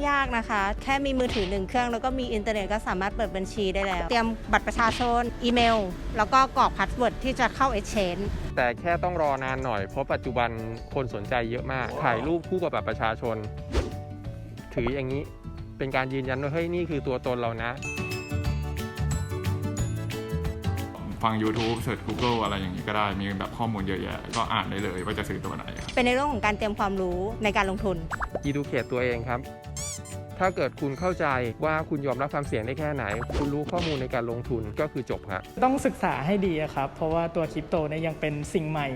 ไม่ยากนะคะ แค่มีมือถือหนึ่งเครื่องแล้วก็มีอินเทอร์เน็ตก็สามารถเปิดบัญชีได้แล้ว เตรียมบัตรประชาชน อีเมล แล้วก็กรอกพาสเวิร์ดที่จะเข้า Exchange แต่แค่ต้องรอนานหน่อยเพราะปัจจุบันคนสนใจเยอะมาก ถ่ายรูปคู่กับบัตรประชาชน ถืออย่างนี้เป็นการยืนยันว่าเฮ้ยนี่คือตัวตนเรานะฟัง YouTube เสิร์ช Google อะไรอย่างนี้ก็ได้ มีแบบข้อมูลเยอะแยะ ก็อ่านได้เลยว่าจะซื้อตัวไหนครับเป็นในเรื่องของการเตรียมความรู้ในการลงทุน educate ตัวเองครับ ถ้าเกิดคุณเข้าใจว่าคุณยอมรับความเสี่ยงได้แค่ไหน คุณรู้ข้อมูลในการลงทุนก็คือจบครับต้องศึกษาให้ดีอะครับ เพราะว่าตัวคริปโตเนี่ยยังเป็นสิ่งใหม่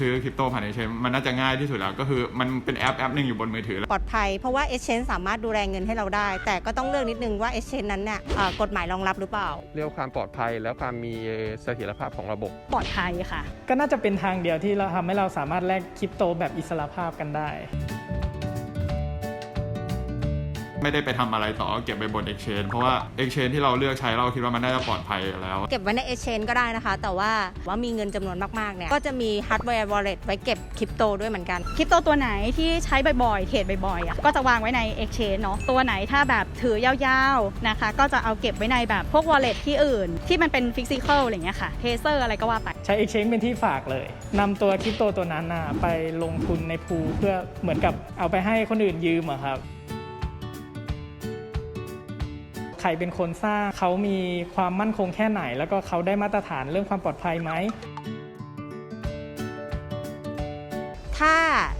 ซื้อคริปโตผ่าน Exchange มันน่าจะง่ายที่สุดแล้ว ก็คือมันเป็นแอปแอปหนึ่งอยู่บนมือถือแล้วปลอดภัยเพราะว่า Exchange สามารถดูแลเงินให้เราได้ แต่ก็ต้องเลือกนิดนึงว่า Exchange นั้นเนี่ยเอ่อกฎหมายรองรับหรือเปล่า เรียกว่าความปลอดภัยและความมีเสถียรภาพของระบบ ปลอดภัยค่ะ ก็น่าจะเป็นทางเดียวที่เราทำให้เราสามารถแลกคริปโตแบบอิสระภาพกันได้ ไม่ได้ไปทำอะไรต่อก็เก็บไปบน Exchange เพราะว่า Exchange ที่เราเลือกใช้เราคิดว่ามันน่าจะปลอดภัยอยู่แล้ว เก็บไว้ใน Exchange ก็ได้นะคะ แต่ว่าว่ามีเงินจำนวนมากๆเนี่ยก็จะมี Hardware Wallet ไว้เก็บคริปโตด้วยเหมือนกัน คริปโตตัวไหนที่ใช้บ่อยๆ เทรดบ่อยๆอะก็จะวางไว้ใน Exchange เนาะตัวไหนถ้าแบบถือยาวๆนะคะ ก็จะเอาเก็บไว้ในแบบพวก wallet ที่อื่น ที่มันเป็น physical อะไรอย่างเงี้ยค่ะเทเซอร์อะไรก็ว่าไป ใช้ Exchange เป็นที่ฝากเลยนำตัวคริปโตตัวนั้นน่ะไปลงทุนในพูลเพื่อเหมือนกับเอาไปให้คนอื่นยืมอะครับ ใครเป็นคนสร้างเขามีความมั่นคงแค่ไหน แล้วก็เขาได้มาตรฐานเรื่องความปลอดภัยไหม ถ้า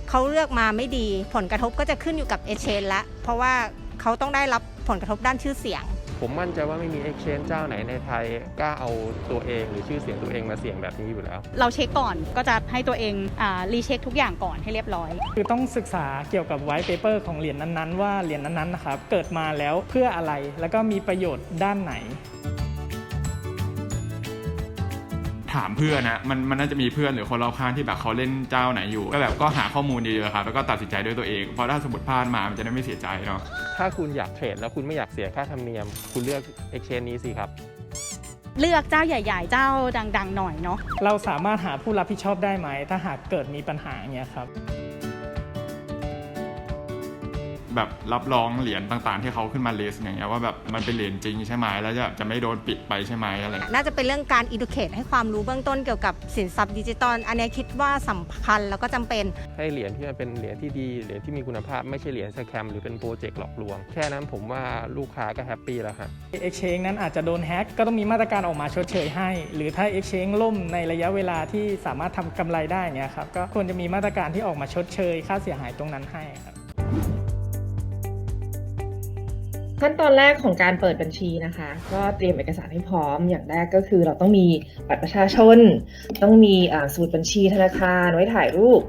เขาเลือกมาไม่ดี ผลกระทบก็จะขึ้นอยู่กับเอเชนละเพราะว่าเขาต้องได้รับผลกระทบด้านชื่อเสียง ผมมั่นใจว่าไม่มี exchange เจ้าไหนในไทยกล้าเอาตัวเองหรือชื่อเสียงตัวเองมาเสี่ยงแบบนี้อยู่แล้ว เราเช็คก่อนก็จะให้ตัวเองอ่ารีเช็คทุกอย่างก่อนให้เรียบร้อย คือต้องศึกษาเกี่ยวกับไวท์เปเปอร์ของเหรียญนั้นๆ ว่าเหรียญนั้นๆนะครับเกิดมาแล้วเพื่ออะไรแล้วก็มีประโยชน์ด้านไหน ถามเพื่อนนะมันมันน่าจะมีเพื่อนหรือคนรอบข้างที่แบบเขาเล่นเจ้าไหนอยู่ ก็แบบก็หาข้อมูลเยอะๆครับแล้วก็ตัดสินใจด้วยตัวเองเพราะถ้าสมมติพลาดมามันจะได้ไม่เสียใจเนาะถ้าคุณอยากเทรดแล้วคุณไม่อยากเสียค่าธรรมเนียม คุณเลือก exchange นี้สิครับ เลือกเจ้าใหญ่ ๆ เจ้าดัง ๆ หน่อยเนาะเราสามารถหาผู้รับผิดชอบได้ไหม ถ้าหากเกิดมีปัญหาอย่างเงี้ยครับ แบบรับรองเหรียญต่างๆ ที่เขาขึ้นมาเลสอย่างเงี้ยว่าแบบมันเป็นเหรียญจริงใช่ไหมแล้วจะจะไม่โดนปิดไปใช่ไหมอะไรน่าจะเป็นเรื่องการ educate ให้ความรู้เบื้องต้นเกี่ยวกับสินทรัพย์ดิจิตอลอันนี้คิดว่าสำคัญแล้วก็จำเป็นให้เหรียญที่มันเป็นเหรียญที่ดีเหรียญที่มีคุณภาพไม่ใช่เหรียญสแคมหรือเป็นโปรเจกต์หลอกลวง แค่นั้นผมว่าลูกค้าก็แฮปปี้แล้วครับ Exchange นั้นอาจจะโดนแฮ็กก็ต้องมีมาตรการออกมาชดเชยให้ หรือถ้า Exchange ล่มในระยะเวลาที่สามารถทำกำไรได้เนี่ยครับก็ควรจะมีมาตรการที่ออกมาชดเชย ค่าเสียหายตรงนั้นให้ครับ ขั้นตอนแรกของการเปิดบัญชีนะคะ ก็เตรียมเอกสารให้พร้อมอย่างแรกก็คือเราต้องมีบัตรประชาชน ต้องมีสมุดบัญชีธนาคารไว้ถ่ายรูป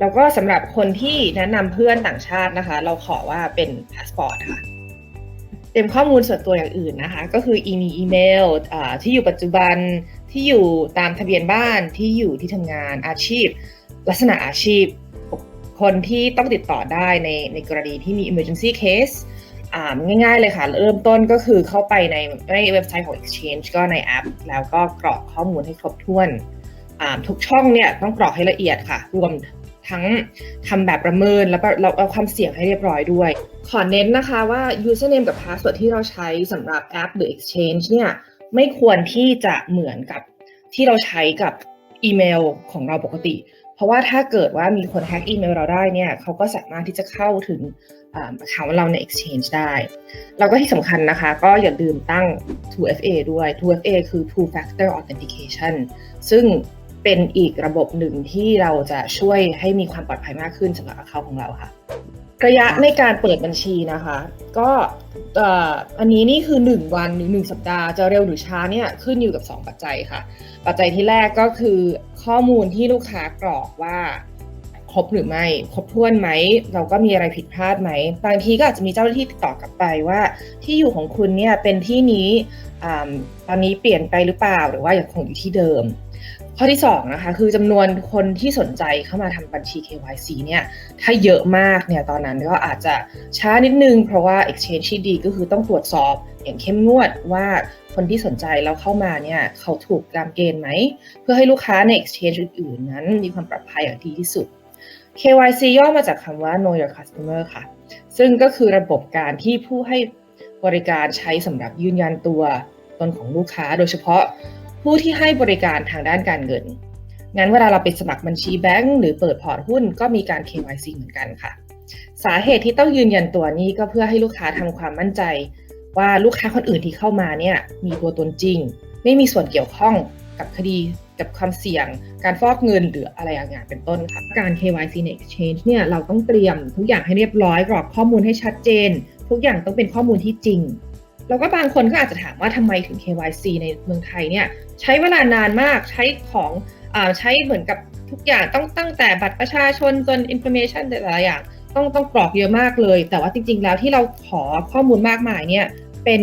แล้วก็สำหรับคนที่แนะนำเพื่อนต่างชาตินะคะ เราขอว่าเป็นพาสปอร์ตค่ะเตรียมข้อมูลส่วนตัวอย่างอื่นนะคะ ก็คืออีมีอีเมลที่อยู่ปัจจุบันที่อยู่ตามทะเบียนบ้านที่อยู่ที่ทำงานอาชีพ ลักษณะอาชีพ คนที่ต้องติดต่อได้ในในกรณีที่มี emergency case ง่ายๆเลยค่ะ เริ่มต้นก็คือเข้าไปในในเว็บไซต์ของ Exchange ก็ในแอป แล้วก็กรอกข้อมูลให้ครบถ้วนอ่าทุกช่องเนี่ยต้องกรอกให้ละเอียดค่ะ รวมทั้งทำแบบประเมินแล้วก็เราเอาความเสี่ยงให้เรียบร้อยด้วย ขอเน้นนะคะว่า username กับ password ที่เราใช้สำหรับแอปหรือ Exchange เนี่ยไม่ควรที่จะเหมือนกับที่เราใช้กับอีเมลของเราปกติ เพราะว่าถ้าเกิดว่ามีคนแฮ็กอีเมลเราได้เนี่ยเขาก็สามารถที่จะเข้าถึง อ่า account เราใน Exchange ได้ แล้วก็ที่สำคัญนะคะ ก็อย่าลืมตั้ง 2FA ด้วย 2FA คือ Two Factor Authentication ซึ่งเป็นอีกระบบหนึ่งที่เราจะช่วยให้มีความปลอดภัยมากขึ้นสำหรับ account ของเราค่ะ ระยะในการเปิดบัญชีนะคะ ก็อันนี้นี่คือ 1 วันหรือ1สัปดาห์จะเร็วหรือช้าเนี่ยขึ้นอยู่กับ 2 ปัจจัยค่ะ ปัจจัยที่แรกก็คือข้อมูลที่ลูกค้ากรอกว่า ครบหรือไม่ ครบถ้วนไหม เราก็มีอะไรผิดพลาดไหม บางทีก็อาจจะมีเจ้าหน้าที่ติดต่อกลับไปว่า ที่อยู่ของคุณเนี่ยเป็นที่นี้อตอนนี้เปลี่ยนไปหรือเปล่าหรือว่ายังคงอยู่ที่เดิม ข้อที่2นะคะคือจำนวนคนที่สนใจเข้ามาทำบัญชี KYC เนี่ยถ้าเยอะมากเนี่ยตอนนั้นก็อาจจะช้านิดนึง เพราะว่า Exchange ที่ดีก็คือต้องตรวจสอบอย่างเข้มงวดว่าคนที่สนใจแล้วเข้ามาเนี่ยเขาถูกตามเกณฑ์ไหม เพื่อให้ลูกค้าใน Exchange อื่นๆ นั้นมีความปลอดภัยอย่างดีที่สุด KYC ย่อมาจากคำว่า Know Your Customer ค่ะ ซึ่งก็คือระบบการที่ผู้ให้บริการใช้สำหรับยืนยันตัวตนของลูกค้า โดยเฉพาะผู้ที่ให้บริการทางด้านการเงิน งั้นเวลาเราไปสมัครบัญชีแบงก์หรือเปิดพอร์ตหุ้นก็มีการ KYC เหมือนกันค่ะ สาเหตุที่ต้องยืนยันตัวนี้ก็เพื่อให้ลูกค้าทำความมั่นใจ ว่าลูกค้าคนอื่นที่เข้ามาเนี่ยมีตัวตนจริง ไม่มีส่วนเกี่ยวข้องกับคดี กับความเสี่ยง การฟอกเงินหรืออะไรอย่างเงี้ยเป็นต้นค่ะการ KYC ใน Exchange เนี่ยเราต้องเตรียมทุกอย่างให้เรียบร้อยกรอกข้อมูลให้ชัดเจน ทุกอย่างต้องเป็นข้อมูลที่จริง แล้วก็บางคนก็อาจจะถามว่าทำไมถึง KYC ในเมืองไทยเนี่ยใช้เวลานานมากใช้ของอใช้เหมือนกับทุกอย่างต้องตั้งแต่บัตรประชาชนจน information แต่ละอย่างต้องต้องกรอกเยอะมากเลย แต่ว่าจริง ๆ แล้วที่เราขอข้อมูลมากมายเนี่ยเป็น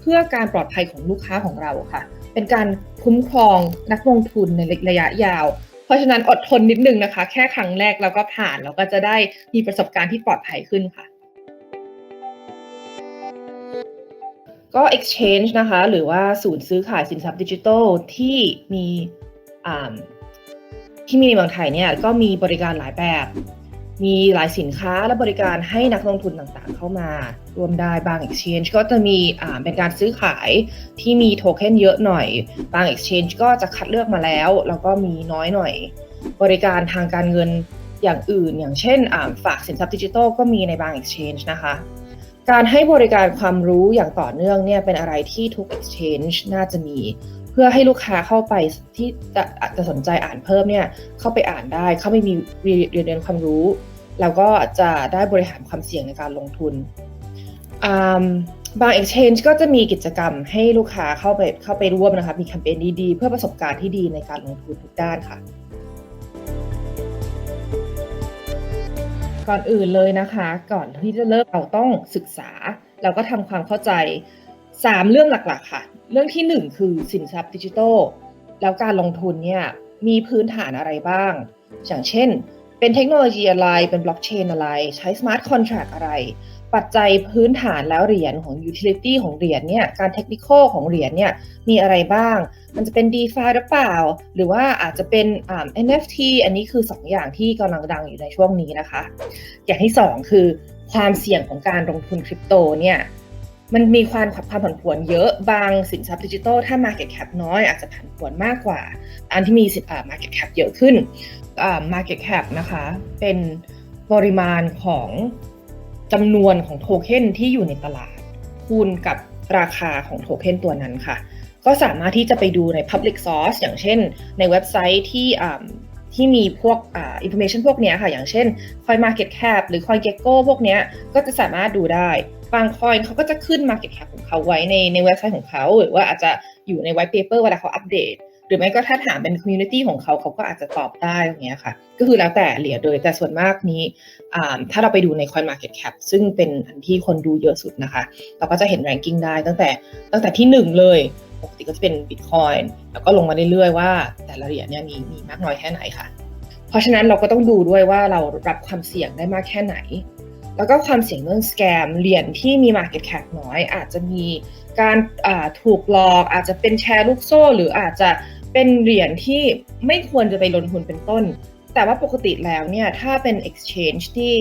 เพื่อการปลอดภัยของลูกค้าของเราค่ะ เป็นการคุ้มครองนักลงทุนในระยะยาว เพราะฉะนั้นอดทนนิดนึงนะคะ แค่ครั้งแรกเราก็ผ่านเราก็จะได้มีประสบการณ์ที่ปลอดภัยขึ้นค่ะ ก็ exchange นะคะ หรือว่าศูนย์ซื้อขายสินทรัพย์ดิจิทัลที่มีอ่าที่มีในเมืองไทยเนี่ยก็มีบริการหลายแบบ มีหลายสินค้าและบริการให้นักลงทุนต่างๆ เข้ามารวมได้บาง exchange ก็จะมีอ่าเป็นการซื้อขายที่มีโทเค็นเยอะหน่อย บาง exchange ก็จะคัดเลือกมาแล้ว แล้วก็มีน้อยหน่อย บริการทางการเงินอย่างอื่น อย่างเช่นฝากสินทรัพย์ดิจิทัลก็มีในบาง exchange นะคะ การให้บริการความรู้อย่างต่อเนื่องเนี่ยเป็นอะไรที่ทุก exchange น่าจะมี พื่อให้ลูกค้าเข้าไปที่จะจะสนใจอ่านเพิ่มเนี่ยเข้าไปอ่านได้ เข้าไปมีเรียนเรียนความรู้ แล้วก็จะได้บริหารความเสี่ยงในการลงทุนบาง exchange ก็จะมีกิจกรรมให้ลูกค้าเข้าไปเข้าไปร่วมนะคะมีแคมเปญดีๆ เพื่อประสบการณ์ที่ดีในการลงทุนทุกด้านค่ะ ก่อนอื่นเลยนะคะ ก่อนที่จะเริ่มเราต้องศึกษาแล้วก็ทำความเข้าใจ 3เรื่องหลักๆ ค่ะ เรื่องที่หนึ่1คือสินทรัพย์ดิจิทัลแล้วการลงทุนเนี่ยมีพื้นฐานอะไรบ้าง อย่างเช่น เป็นเทคโนโลยีอะไร เป็นบล็อกเชนอะไร ใช้สมาร์ทคอนแท็กอะไร ปัจจัยพื้นฐานแล้วเหรียญของยูทิลิตี้ของเหรียญเนี่ย การเทคนิคอลของเหรียญเนี่ยมีอะไรบ้าง มันจะเป็น DeFi หรือเปล่า หรือว่าอาจจะเป็นอ่า NFT อันนี้คือ 2 อย่างที่กำลังดังอยู่ในช่วงนี้นะคะ อย่างที่ 2 คือความเสี่ยงของการลงทุนคริปโตเนี่ย มันมีความความผันผวนเยอะบางสินทรัพย์ดิจิทัลถ้า Market Cap น้อยอาจจะผันผวนมากกว่า อันที่มีสินอ่า Market Cap เยอะขึ้นอ่า Market Cap นะคะเป็นปริมาณของจำนวนของโทเค็นที่อยู่ในตลาด คูณกับราคาของโทเค็นตัวนั้นค่ะ ก็สามารถที่จะไปดูใน Public Source อย่างเช่น ในเว็บไซต์ที่ที่มีพวกอ่า information พวกนี้ค่ะ อย่างเช่น CoinMarketCap หรือ CoinGecko พวกนี้ก็จะสามารถดูได้ บางคอยเขาก็จะขึ้น Market Cap ของเขาไว้ในในเว็บไซต์ของเขา หรือว่าอาจจะอยู่ใน White Paper เวลาเขาอัปเดต หรือไม่ก็ถ้าถามเป็น Community ของเขาเขาก็อาจจะตอบได้อย่างเงี้ยค่ะ ก็คือแล้วแต่เหรียญเลยแต่ส่วนมากนี้อ่าถ้าเราไปดูใน CoinMarketCap ซึ่งเป็นอันที่คนดูเยอะสุดนะคะ เราก็จะเห็น ranking ได้ตั้งแต่ตั้งแต่ที่หนึ่งเลยปกติก็จะเป็น Bitcoin แล้วก็ลงมาเรื่อยๆว่า แต่ละเหรียญเนี่ยมีมีมากน้อยแค่ไหนค่ะ เพราะฉะนั้นเราก็ต้องดูด้วยว่าเรารับความเสี่ยงได้มากแค่ไหน แล้วก็ความเสี่ยงเรื่องสแกมเหรียญที่มี Market Cap น้อย อาจจะมีการถูกหลอกอาจจะเป็นแชร์ลูกโซ่ หรืออาจจะเป็นเหรียญที่ไม่ควรจะไปลงทุนเป็นต้น แต่ว่าปกติแล้วเนี่ยถ้าเป็น exchange ที่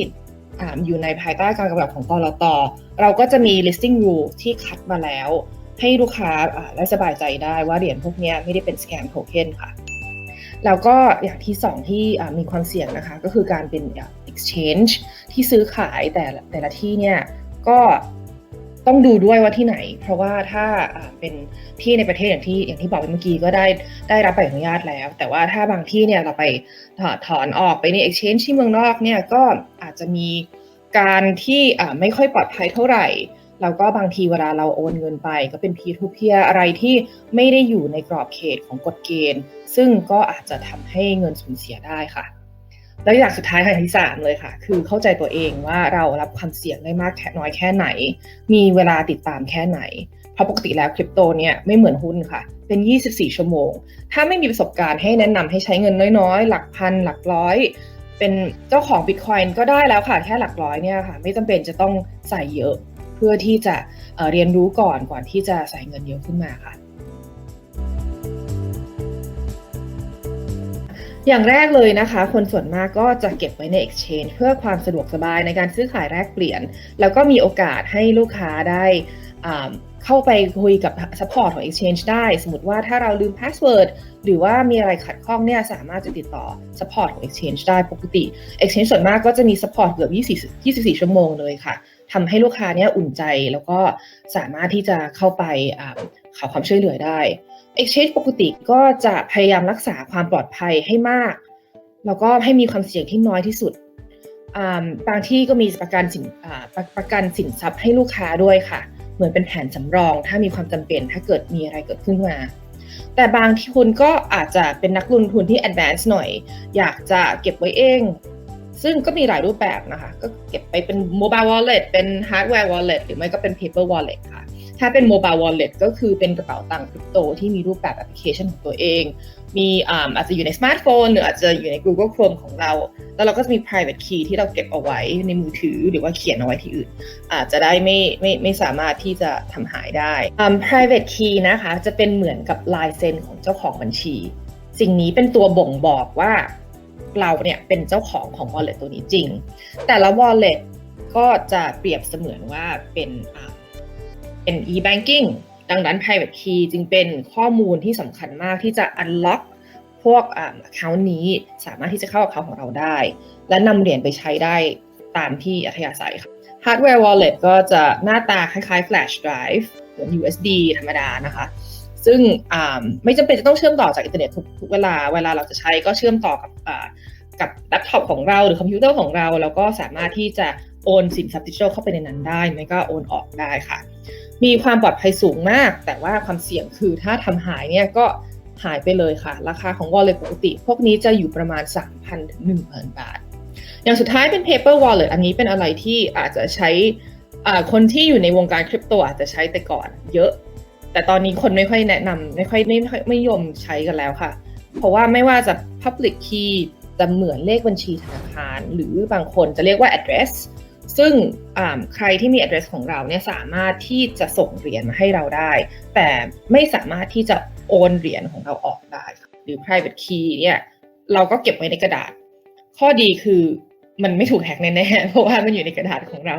อยู่ในภายใต้การกำกับของกรตเราก็จะมี listing rule ที่คัดมาแล้ว ให้ลูกค้าได้สบายใจได้ว่าเหรียญพวกนี้ไม่ได้เป็น scam token ค่ะ แล้วก็อย่างที่สองที่มีความเสี่ยงนะคะ ก็คือการเป็น exchange ที่ซื้อขายแต่แต่ละที่เนี่ยก็ต้องดูด้วยว่าที่ไหน เพราะว่าถ้าเป็นที่ในประเทศอย่างที่อย่างที่บอกไปเมื่อกี้ก็ได้ได้รับใบอนุญาตแล้ว แต่ว่าถ้าบางที่เนี่ยเราไปถอดถอนออกไปใน exchange ที่เมืองนอกเนี่ยก็อาจจะมีการที่ไม่ค่อยปลอดภัยเท่าไหร่แล้วก็บางทีเวลาเราโอนเงินไป ก็เป็น peer to peer อะไรที่ไม่ได้อยู่ในกรอบเขตของกฎเกณฑ์ ซึ่งก็อาจจะทำให้เงินสูญเสียได้ค่ะ แล้วอย่างสุดท้ายค่ะอย่างที่3เลยค่ะ คือเข้าใจตัวเองว่าเรารับความเสี่ยงได้มากแค่น้อยแค่ไหน มีเวลาติดตามแค่ไหน เพราะปกติแล้วคริปโตเนี่ยไม่เหมือนหุ้นค่ะ เป็น 24 ชั่วโมง ถ้าไม่มีประสบการณ์ให้แนะนำให้ใช้เงินน้อยๆ หลักพันหลักร้อย เป็นเจ้าของ Bitcoin ก็ได้แล้วค่ะ แค่หลักร้อยเนี่ยค่ะ ไม่จำเป็นจะต้องใส่เยอะ เพื่อที่จะเเรียนรู้ก่อนก่อนที่จะใส่เงินเยอะขึ้นมาค่ะ อย่างแรกเลยนะคะ คนส่วนมากก็จะเก็บไว้ใน Exchange เพื่อความสะดวกสบายในการซื้อขายแลกเปลี่ยน แล้วก็มีโอกาสให้ลูกค้าได้เข้าไปคุยกับ support ของ Exchange ได้ สมมติว่าถ้าเราลืม password หรือว่ามีอะไรขัดข้องเนี่ยสามารถจะติดต่อ support ของ Exchange ได้ปกติ Exchange ส่วนมากก็จะมี support เกือบ 24 ชั่วโมงเลยค่ะทำให้ลูกค้าเนี่ยอุ่นใจแล้วก็สามารถที่จะเข้าไป ขอความช่วยเหลือได้ Exchange ปกติก็จะพยายามรักษาความปลอดภัยให้มาก แล้วก็ให้มีความเสี่ยงที่น้อยที่สุด บางที่ก็มีประกันสินปประกันสินทรัพย์ให้ลูกค้าด้วยค่ะ เหมือนเป็นแผนสำรอง ถ้ามีความจำเป็นถ้าเกิดมีอะไรเกิดขึ้นมา แต่บางที่คุณก็อาจจะเป็นนักลงทุนที่ advance หน่อย อยากจะเก็บไว้เอง ซึ่งก็มีหลายรูปแบบนะคะ ก็เก็บไปเป็น mobile wallet เป็น hardware wallet หรือไม่ก็เป็น paper wallet ค่ะ ถ้าเป็น mobile wallet ก็คือเป็นกระเป๋าตังค์คริปโตที่มีรูปแบบแอปพลิเคชันของตัวเอง มีอ่าอาจจะอยู่ในสมาร์ทโฟน หรืออาจจะอยู่ใน Google Chrome ของเรา แล้วเราก็จะมี private key ที่เราเก็บเอาไว้ในมือถือหรือว่าเขียนเอาไว้ที่อื่น อาจจะได้ไม่ไม่ไม่สามารถที่จะทำหายได้ private key นะคะจะเป็นเหมือนกับลายเซ็นของเจ้าของบัญชี สิ่งนี้เป็นตัวบ่งบอกว่าเราเนี่ยเป็นเจ้าของของ wallet ตัวนี้จริง แต่ละ wallet ก็จะเปรียบเสมือนว่าเป็น เป็น e-banking ดังนั้น private key จึงเป็นข้อมูลที่สำคัญมากที่จะ unlock พวก account นี้สามารถที่จะเข้า account ของเราได้ และนำเหรียญไปใช้ได้ตามที่อัธยาศัยค่ะ hardware wallet ก็จะหน้าตาคล้ายๆ flash drive เหมือน USB ธรรมดานะคะ ซึ่งไม่จำเป็นจะต้องเชื่อมต่อจากอินเทอร์เน็ตทุกเวลา เวลาเราจะใช้ก็เชื่อมต่อกับกับแล็ปท็อปของเราหรือคอมพิวเตอร์ของเรา แล้วก็สามารถที่จะโอนสินทรัพย์ดิจิทัลเข้าไปในนั้นได้ ไม่ก็โอนออกได้ค่ะ มีความปลอดภัยสูงมาก แต่ว่าความเสี่ยงคือถ้าทำหายเนี่ยก็หายไปเลยค่ะ ราคาของ wallet ปกติ พวกนี้จะอยู่ประมาณ 3,000ถึง1,000 บาท อย่างสุดท้ายเป็น paper wallet อันนี้เป็นอะไรที่อาจจะใช้คนที่อยู่ในวงการคริปโตอาจจะใช้แต่ก่อนเยอะ แต่ตอนนี้คนไม่ค่อยแนะนำไม่ค่อยไม่ไม่ไม่ยอมใช้กันแล้วค่ะ เพราะว่าไม่ว่าจะ public key จะเหมือนเลขบัญชีธนาคาร หรือบางคนจะเรียกว่า address ซึ่งใครที่มี address ของเราเนี่ยสามารถที่จะส่งเหรียญมาให้เราได้ แต่ไม่สามารถที่จะโอนเหรียญของเราออกได้ หรือ private key เนี่ยเราก็เก็บไว้ในกระดาษ ข้อดีคือมันไม่ถูกแฮกแน่ๆ เพราะว่ามันอยู่ในกระดาษของเรา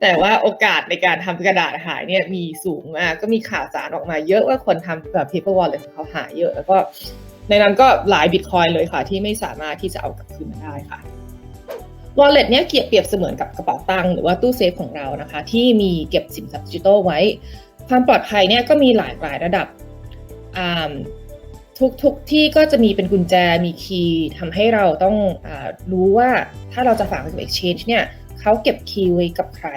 แต่ว่าโอกาสในการทำกระดาษหายเนี่ยมีสูงมาก ก็มีข่าวสารออกมาเยอะว่าคนทำแบบ paper wallet ของเขาหายเยอะ แล้วก็ในนั้นก็หลายบิตคอยเลยค่ะ ที่ไม่สามารถที่จะเอากลับคืนมาได้ค่ะ wallet เนี่ยเกียบเปรียบเสมือนกับกระเป๋าตังค์หรือว่าตู้เซฟของเรานะคะ ที่มีเก็บสินทรัพย์ดิจิทัลไว้ ความปลอดภัยเนี่ยก็มีหลายหลายระดับทุกทุกที่ก็จะมีเป็นกุญแจมีคีย์ทำให้เราต้องอรู้ว่าถ้าเราจะฝากกับ Exchange เนี่ยเขาเก็บคีย์ไว้กับใคร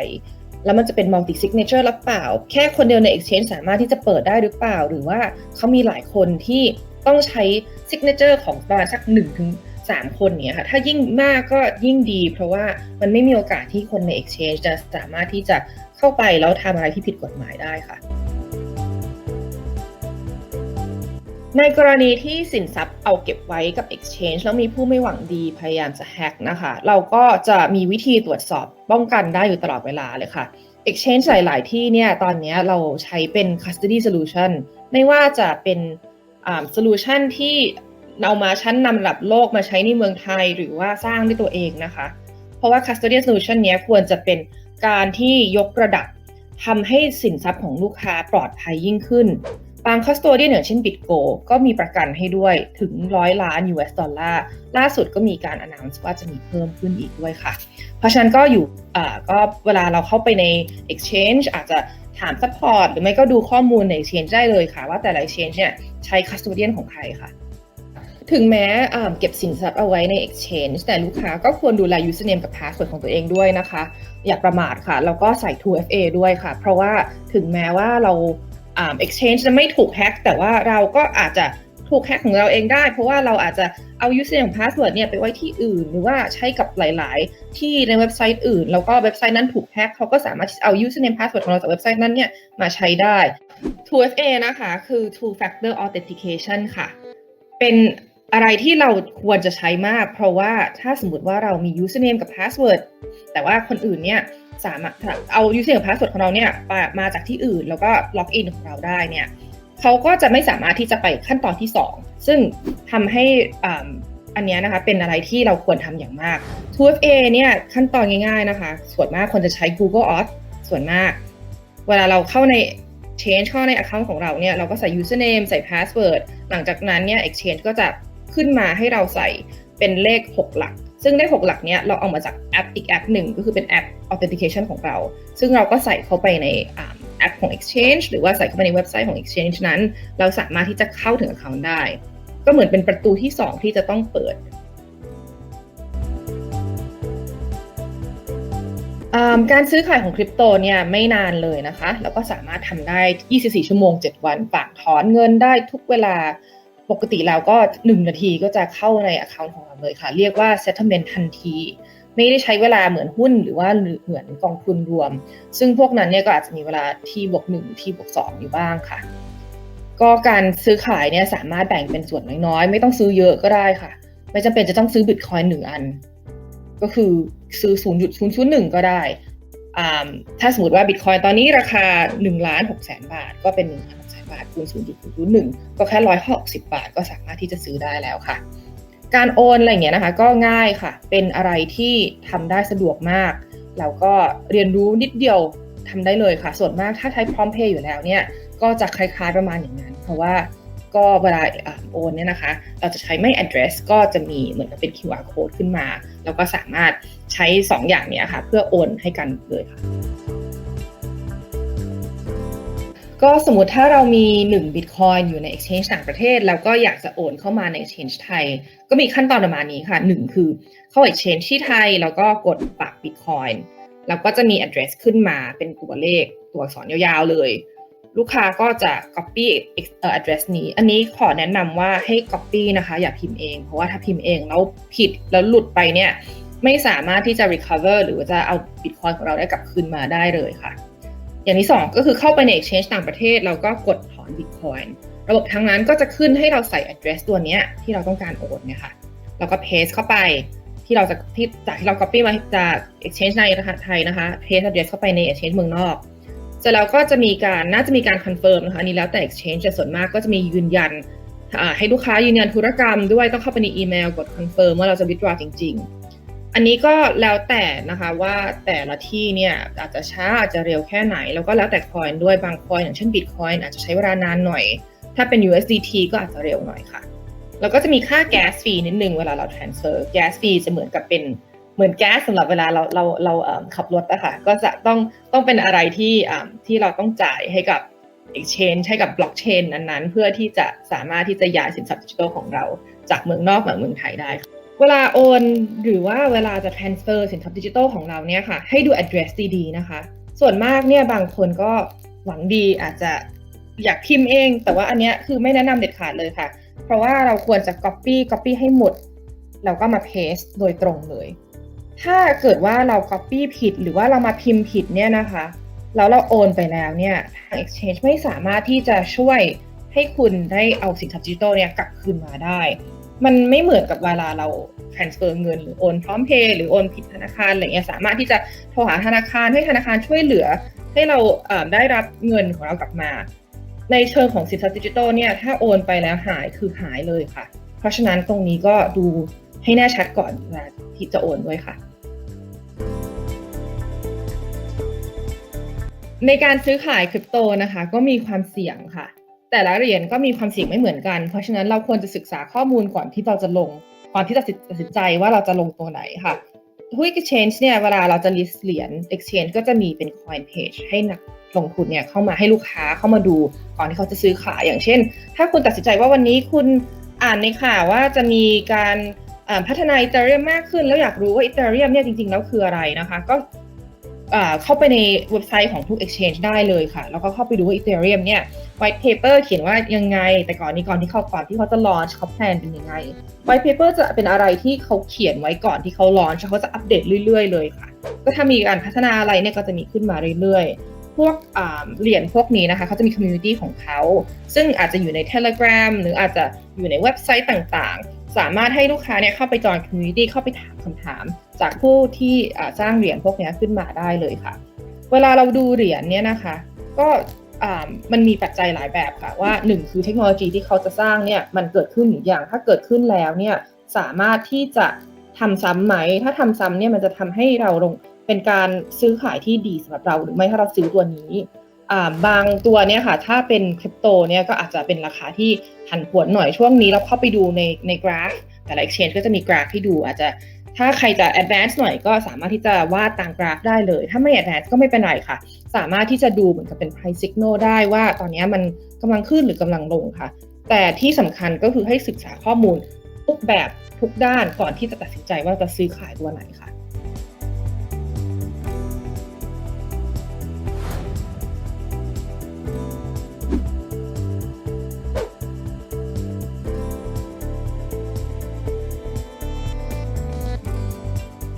แล้วมันจะเป็น multi signature หรือเปล่า แค่คนเดียวใน Exchange สามารถที่จะเปิดได้หรือเปล่า หรือว่าเขามีหลายคนที่ต้องใช้ signature ของประมาณสัก1ถึง 3 คนเนี่ยค่ะถ้ายิ่งมากก็ยิ่งดี เพราะว่ามันไม่มีโอกาสที่คนใน Exchange จะสามารถที่จะเข้าไปแล้วทำอะไรที่ผิดกฎหมายได้ค่ะ ในกรณีที่สินทรัพย์เอาเก็บไว้กับ Exchange แล้วมีผู้ไม่หวังดีพยายามจะแฮกนะคะ เราก็จะมีวิธีตรวจสอบป้องกันได้อยู่ตลอดเวลาเลยค่ะ Exchange หลาย ๆ ที่เนี่ยตอนนี้เราใช้เป็น custody solution ไม่ว่าจะเป็นอ่า solution ที่ เอามาชั้นนำระดับโลกมาใช้ในเมืองไทยหรือว่าสร้างด้วยตัวเองนะคะ เพราะว่า custody solution เนี้ยควรจะเป็นการที่ยกระดับทำให้สินทรัพย์ของลูกค้าปลอดภัยยิ่งขึ้น บาง custodian อย่างเช่น BitGo ก็มีประกันให้ด้วยถึงร้อยล้าน US ดอลลาร์ ล่าสุดก็มีการ announce ว่าจะมีเพิ่มขึ้นอีกด้วยค่ะ เพราะฉะนั้นก็อยู่อ่าก็เวลาเราเข้าไปใน exchange อาจจะถาม support หรือไม่ก็ดูข้อมูลใน exchange ได้เลยค่ะ ว่าแต่ละ exchange เนี่ยใช้ custodian ของใครค่ะ ถึงแม้เก็บสินทรัพย์เอาไว้ใน exchange แต่ลูกค้าก็ควรดูแล username กับ password ของตัวเองด้วยนะคะ อย่าประมาทค่ะ แล้วก็ใส่ 2FA ด้วยค่ะ เพราะว่าถึงแม้ว่าเราอ exchange จะไม่ถูกแฮ็กแต่ว่าเราก็อาจจะถูกแฮ็กของเราเองได้ เพราะว่าเราอาจจะเอา username กับ password เนี่ยไปไว้ที่อื่น หรือว่าใช้กับหลาย ๆ ที่ในเว็บไซต์อื่น แล้วก็เว็บไซต์นั้นถูกแฮ็กเขาก็สามารถเอา username password ของเราจากเว็บไซต์นั้นเนี่ยมาใช้ได้ 2FA นะคะคือ two factor authentication ค่ะ เป็น อะไรที่เราควรจะใช้มาก เพราะว่าถ้าสมมติว่าเรามี username กับ password แต่ว่าคนอื่นเนี่ยสามารถเอา username กับ password ของเราเนี่ยมาจากที่อื่นแล้วก็ล็อกอินของเราได้เนี่ยเขาก็จะไม่สามารถที่จะไปขั้นตอนที่ 2 ซึ่งทำให้อ่าอันนี้นะคะเป็นอะไรที่เราควรทำอย่างมาก 2FA เนี่ยขั้นตอนง่ายๆนะคะ ส่วนมากคนจะใช้ Google Auth ส่วนมาก เวลาเราเข้าใน change เข้าใน account ของเราเนี่ยเราก็ใส่ username ใส่ password หลังจากนั้นเนี่ย exchange ก็จะ ขึ้นมาให้เราใส่เป็นเลข 6 หลัก ซึ่งเลข 6 หลักเนี่ยเราเอามาจากแอปอีกแอปหนึ่งก็คือเป็นแอป authentication ของเรา ซึ่งเราก็ใส่เข้าไปในอแอปของ exchange หรือว่าใส่เข้าไปในเว็บไซต์ของ exchange นั้น เราสามารถที่จะเข้าถึง account ได้ ก็เหมือนเป็นประตูที่ 2 ที่จะต้องเปิดการซื้อขายของคริปโตเนี่ยไม่นานเลยนะคะ แล้วก็สามารถทำได้ 24 ชั่วโมง 7 วัน ฝากถอนเงินได้ทุกเวลา ปกติแล้วก็ 1 นาทีก็จะเข้าใน account ของเราเลยค่ะ เรียกว่า settlement ทันที ไม่ได้ใช้เวลาเหมือนหุ้นหรือว่าเหมือนกองทุนรวม ซึ่งพวกนั้นเนี่ยก็อาจจะมีเวลาที่บวก1ที่บวก2อยู่บ้างค่ะ ก็การซื้อขายเนี่ยสามารถแบ่งเป็นส่วนน้อยๆ ไม่ต้องซื้อเยอะก็ได้ค่ะ ไม่จำเป็นจะต้องซื้อบิตคอยน์หนึ่งอัน ก็คือซื้อ 0.001 ก็ได้อ่าถ้าสมมติว่าบิตคอยน์ตอนนี้ราคา1ล้าน6แสนบาทก็เป็น1ล้าน6แสน บาทคูณ0.001 ก็แค่ 160 บาทก็สามารถที่จะซื้อได้แล้วค่ะ การโอนอะไรเงี้ยนะคะก็ง่ายค่ะ เป็นอะไรที่ทำได้สะดวกมาก แล้วก็เรียนรู้นิดเดียวทำได้เลยค่ะ ส่วนมากถ้าใช้พร้อมเพย์อยู่แล้วเนี่ยก็จะคล้ายๆประมาณอย่างนั้น เพราะว่าก็เวลาอ่าโอนเนี่ยนะคะ เราจะใช้ไม่ address ก็จะมีเหมือนกับเป็น QR code ขึ้นมา แล้วก็สามารถใช้ 2 อย่างเนี้ยค่ะ เพื่อโอนให้กันเลยค่ะ ก็สมมติถ้าเรามี1 Bitcoin อยู่ใน exchange ต่างประเทศ แล้วก็อยากจะโอนเข้ามาใน exchange ไทย ก็มีขั้นตอนประมาณนี้ค่ะ 1 คือเข้า exchange ที่ไทย แล้วก็กดปัก Bitcoin แล้วก็จะมี address ขึ้นมาเป็นตัวเลขตัวอักษรยาวๆเลย ลูกค้าก็จะ copy เอ่อ address นี้ อันนี้ขอแนะนำว่าให้ copy นะคะ อย่าพิมพ์เอง เพราะว่าถ้าพิมพ์เองแล้วผิดแล้วหลุดไปเนี่ยไม่สามารถที่จะ recover หรือว่าจะเอา bitcoin ของเราได้กลับคืนมาได้เลยค่ะ อย่างที่สองก็คือเข้าไปใน exchange ต่างประเทศแล้วก็กดถอน bitcoin ระบบทั้งนั้นก็จะขึ้นให้เราใส่ address ตัวนี้ที่เราต้องการโอนเนี่ยค่ะแล้วก็ paste เข้าไปที่เราจะที่จากที่เรา copy มาจาก exchange ในไทยนะคะ paste address เข้าไปใน exchange เมืองนอกเสร็จแล้วก็จะมีการน่าจะมีการคอนเฟิร์มนะคะอันนี้แล้วแต่ exchange แต่ส่วนมากก็จะมียืนยันให้ลูกค้ายืนยันธุรกรรมด้วยต้องเข้าไปในอีเมลกดคอนเฟิร์มว่าเราจะ withdraw จริง ๆ อันนี้ก็แล้วแต่นะคะว่าแต่ละที่เนี่ยอาจจะช้าอาจจะเร็วแค่ไหน แล้วก็แล้วแต่คอยน์ด้วยบางคอยน์อย่างเช่น Bitcoin อาจจะใช้เวลานานหน่อย ถ้าเป็น USDT ก็อาจจะเร็วหน่อยค่ะ แล้วก็จะมีค่าแก๊สฟรีนิดนึงเวลาเรา transfer แก๊สฟรีจะเหมือนกับเป็นเหมือนแก๊สสำหรับเวลาเราเราเราเอ่อขับรถอะค่ะก็จะต้องต้องเป็นอะไรที่ที่เราต้องจ่ายให้กับ exchange ให้กับบล็อกเชนนั้นๆ เพื่อที่จะสามารถที่จะย้ายสินทรัพย์ดิจิทัลของเราจากเมืองนอกมาเมืองไทยได้ค่ะ เวลาโอนหรือว่าเวลาจะ transfer สินทรัพย์ดิจิทัลของเราเนี่ยค่ะ ให้ดู address ดีๆนะคะ ส่วนมากเนี่ยบางคนก็หวังดีอาจจะอยากพิมพ์เอง แต่ว่าอันเนี้ยคือไม่แนะนำเด็ดขาดเลยค่ะ เพราะว่าเราควรจะ copy copy ให้หมด แล้วก็มา paste โดยตรงเลย ถ้าเกิดว่าเรา copy ผิดหรือว่าเรามาพิมพ์ผิดเนี่ยนะคะแล้วเราโอนไปแล้วเนี่ยทาง exchange ไม่สามารถที่จะช่วยให้คุณได้เอาสินทรัพย์ดิจิทัลเนี่ยกลับคืนมาได้ มันไม่เหมือนกับเวลาเรา transfer เงินหรือโอนพร้อมเพย์หรือโอนผิดธนาคารอะไรเงี้ยสามารถที่จะโทรหาธนาคารให้ธนาคารช่วยเหลือ ให้เราเได้รับเงินของเรากลับมา ในเชิงของสินทรัพย์ดิจิทัลเนี่ยถ้าโอนไปแล้วหายคือหายเลยค่ะ เพราะฉะนั้นตรงนี้ก็ดูให้แน่ชัดก่อนเวลาที่จะโอนด้วยค่ะ ในการซื้อขายคริปโตนะคะ ก็มีความเสี่ยงค่ะ แต่ละเหรียญก็มีความเสี่ยงไม่เหมือนกัน เพราะฉะนั้นเราควรจะศึกษาข้อมูลก่อนที่เราจะลง ก่อนที่จะตัดสินใจว่าเราจะลงตัวไหนค่ะหุ้น exchange เนี่ยเวลาเราจะ list เหรียญ exchange ก็จะมีเป็น coin page ให้นักลงทุนเนี่ยเข้ามาให้ลูกค้าเข้ามาดูก่อนที่เขาจะซื้อขายอย่างเช่น ถ้าคุณตัดสินใจว่าวันนี้คุณอ่านในข่าวว่าจะมีการพัฒนาอีเทเรียมมากขึ้น แล้วอยากรู้ว่าอีเทเรียมเนี่ยจริงๆแล้วคืออะไรนะคะ ก็ เข้าไปในเว็บไซต์ของทุก exchange ได้เลยค่ะ แล้วก็เข้าไปดูว่าอีเทเรียมเนี่ย white paper เขียนว่ายังไง แต่ก่อนนี้ก่อนที่เขาก่อนที่เขาจะ launch เขาแพลนเป็นยังไง white paper จะเป็นอะไรที่เขาเขียนไว้ก่อนที่เขา launch แล้วเขาจะอัปเดตเรื่อย ๆ เลยค่ะ ก็ถ้ามีการพัฒนาอะไรเนี่ยก็จะมีขึ้นมาเรื่อย ๆพวกเหรียญพวกนี้นะคะเขาจะมี community ของเขา ซึ่งอาจจะอยู่ใน Telegram หรืออาจจะอยู่ในเว็บไซต์ต่างๆ สามารถให้ลูกค้าเนี่ยเข้าไปจอย community เข้าไปถามคำถาม จากผู้ที่สร้างเหรียญพวกนี้ขึ้นมาได้เลยค่ะ เวลาเราดูเหรียญเนี่ยนะคะ ก็มันมีปัจจัยหลายแบบค่ะว่าหนึ่งคือเทคโนโลยีที่เขาจะสร้างเนี่ยมันเกิดขึ้นหรือยังถ้าเกิดขึ้นแล้วเนี่ยสามารถที่จะทำซ้ำไหม ถ้าทำซ้ำเนี่ยมันจะทำให้เราลงเป็นการซื้อขายที่ดีสำหรับเราหรือไม่ถ้าเราซื้อตัวนี้ บางตัวเนี่ยค่ะ ถ้าเป็นคริปโตเนี่ยก็อาจจะเป็นราคาที่ผันผวนหน่อยช่วงนี้เราเข้าไปดูในในกราฟ แต่ละ exchange ก็จะมีกราฟให้ดูอาจจะถ้าใครจะ advance หน่อยก็สามารถที่จะวาดตามกราฟได้เลย ถ้าไม่ advance ก็ไม่เป็นไรค่ะ สามารถที่จะดูเหมือนกับเป็น price signal ได้ว่าตอนนี้มันกำลังขึ้นหรือกำลังลงค่ะ แต่ที่สำคัญก็คือให้ศึกษาข้อมูลทุกแบบทุกด้านก่อนที่จะตัดสินใจว่าจะซื้อขายตัวไหนค่ะ